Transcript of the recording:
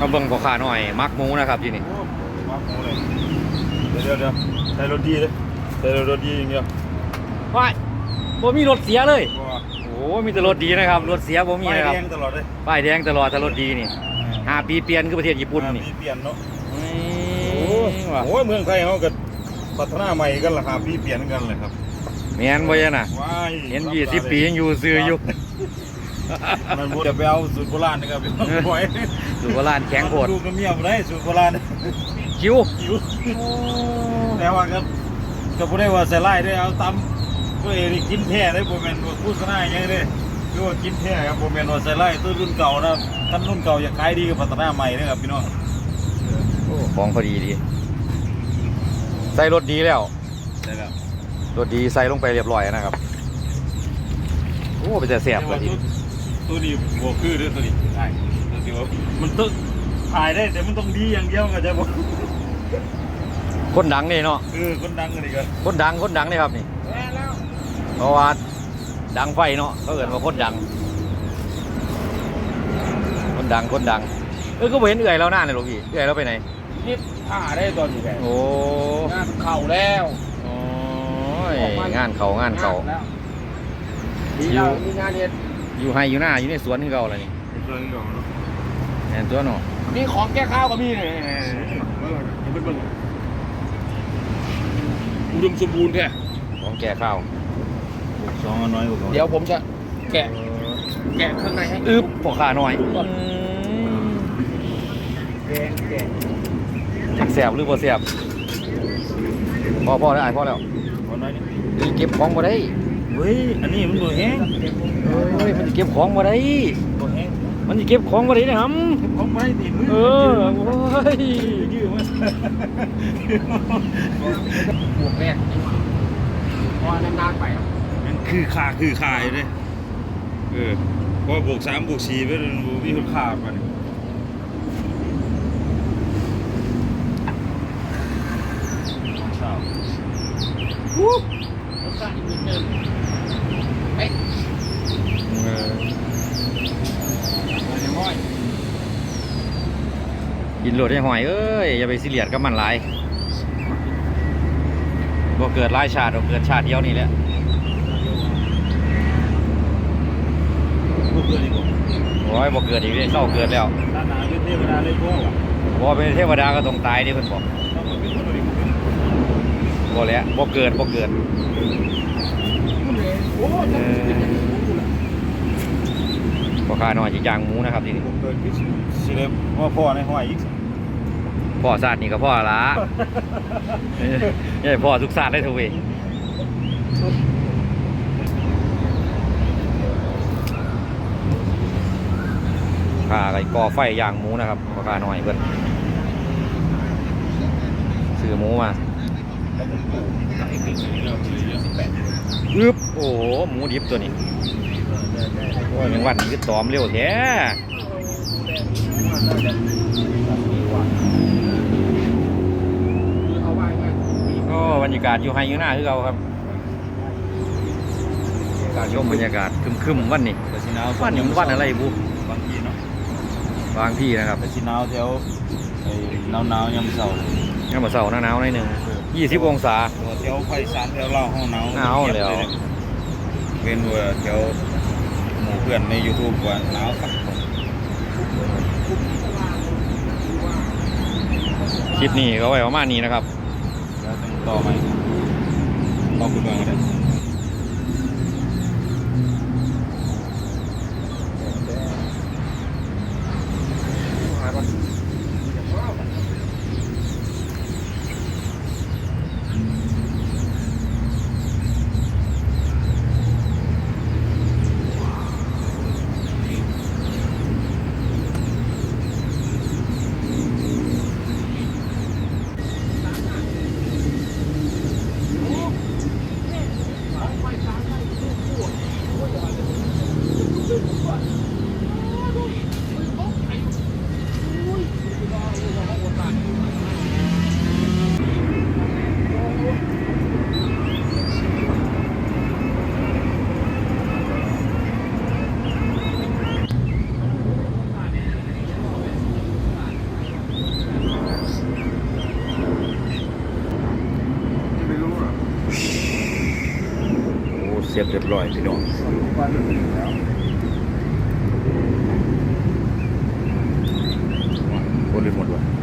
มาเบิ่งพ่อค้าหน่อย มักหมูนะครับที่นี่โอ้มาโอ้เลยเดี๋ยวเดี๋ยวใช้รถดีเลยใช้รถดีอย่างเดียวว้ายบ่มีรถเสียเลยเพราะว่าโอ้มีแต่รถดีนะครับ รถเสียบ่มีไฟนะครับ แดงตลอดเลยป้ายแดงตลอดแต่รถดีนี่ห้าปีเปลี่ยนคือประเทศญี่ปุ่นนี่มีเปลี่ยนเนาะนี่โอ้ว่ะโหเมืองไทยเขาก็พัฒนาใหม่กันราคาปีเปลี่ยนกันเลยครับแม่นบ่ยังน่ะว้ายเห็น20ปียังอยู่ซื้ออยู่ มันพูดจะไปเอาสูตรโบราณนะครับพี่น้องบ่อยดูโบราณแข็งโคตรดูกับเมียบ่ได้สูตรโบราณคิวหิวแต่ว่าก็ก็บ่ได้ว่าใส่ไล่ได้เอาตำตัวเองนี่กินแท้ได้บ่แม่นว่าโฆษณาอย่างนี้เด้คือว่ากินแท้ครับบ่แม่นว่าใส่ไล่ตัวรุ่นเก่านะท่านรุ่นเก่าอยากขายดีก็พัฒนาใหม่เด้อครับพี่น้องโอ้ของพอดีดีใส่รถดีแล้วได้แล้วรถดีใส่ลงไปเรียบร้อยนะครับโอ้เป็นแต่แสบเลยที ตัวนี้บ่คือเด้อตัวนี้ใช่ตัวที่ว่ามันต้องถ่ายได้แต่มันต้องดีอย่างเดียวก็จะบ่คนดังนี่เนาะคือคนดังกันอีกก็คนดังคนดังนี่ครับนี่แม่แล้วเพราะว่าดังไฟเนาะเขาเอินว่าคนดัง คนดังคนดัง เออก็บ่เห็นเอื่อยแล้วหน้าเลยหรอกพี่เอื่อยแล้วไปไหนนี่ผ่าได้ตอนอยู่แกโอ้งานเข่าแล้วโอ้ยงานเขางานเขาแล้วมีเรามีงานเด็ด อยู่ให้อยู่หน้าอยู่ในสวนที่เขาอะไรนี่ตัวนี้ก็เนาะแอนตัวเนาะมีของแก้ข้าวก็มีเนี่ยยังเป็นเบิ่งอุดมสมบูรณ์แท้ของแก่ข้าวสองอันน้อยกว่าเดี๋ยวผมจะแกะแกะข้างในให้อึ๊บพอขาหน่อยแกะแกะจักแสบหรือบ่แสบพอพอแล้วไอ้ายพอแล้วอันน้อยนี่นี่เก็บของบ่ได้ เฮ้ย อันนี้มันบ่แห้งเฮ้ย มันจะเก็บของบ่ได้ บ่แห้งมันจะเก็บของบ่ได้นะครับของไม่ติดมือเออโอ้ยยืดมาบวกแรกเพราะนานๆไปอะมันคือขาคือขาอยู่เลยเออพอบวกสามบวกสี่ไปมันบ่มีคนขาปานนี้เช้าร สชาติอีกนิดนึงเฮ้ย เออ เดี๋ยวห้อย กินโลดให้หอยเอ้ยอย่าไปซีเรียสกับมันหลายบ่เกิดหลายชาติบ่เกิดชาติเดียวนี่แหละพวกเพื่อนนี่บ่โอ้ยบ่เกิดอีกเลยเศร้าเกิดแล้วด้านหน้าเป็นเทวดาเลยพ่อว่ะบ่เป็นเทวดาก็ต้องตายเดิเพิ่นบอกต้องมาเป็นคนอื่นบ่เป็นบ่แล้วบ่เกิดบ่เกิดโอ้ยเออ พ่อค้าน้อยสิย่างหมูนะครับทีนี้บ่เกิดคือสิได้ว่าพ่อในห้อยอีกพ่อศาสตร์นี่ก็พ่อละเอ้ยใหญ่พ่อทุกศาสตร์ได้ทุกเวยข้าไก่ก่อไฟย่างหมูนะครับพ่อค้าน้อยเพิ่นซื้อหมูมาอึ๊บโอ้โหหมูดิบตัวนี้ โอ้ยแมงวันนี่คือตอมเร็วแท้เอาไว้ไว้ก็บรรยากาศอยู่ไฮอยู่หน้าคือเราครับการชมบรรยากาศครึมๆวันนี้แต่สิหนาววันนี้มันวันอะไรบุบางทีเนาะบางที่นะครับแต่สิหนาวแถวไอ้หนาวๆยามเช้ายังมาเสาร์หน้าหนาวหน่อยหนึ่งยี่สิบองศาแถวไผ่สานแถวลาวห้องหนาวหนาวแล้วเป็นว่าแถวห มู่เพื่อนใน YouTube ว่าหนาวครับคลิปนี้ก็ไว้ประมาณนี้นะครับ แล้วต้องต่อใหม่ขอบคุณมากเลย ร็จเรียบร้อยพี่น้องคนเรียนหมดวะ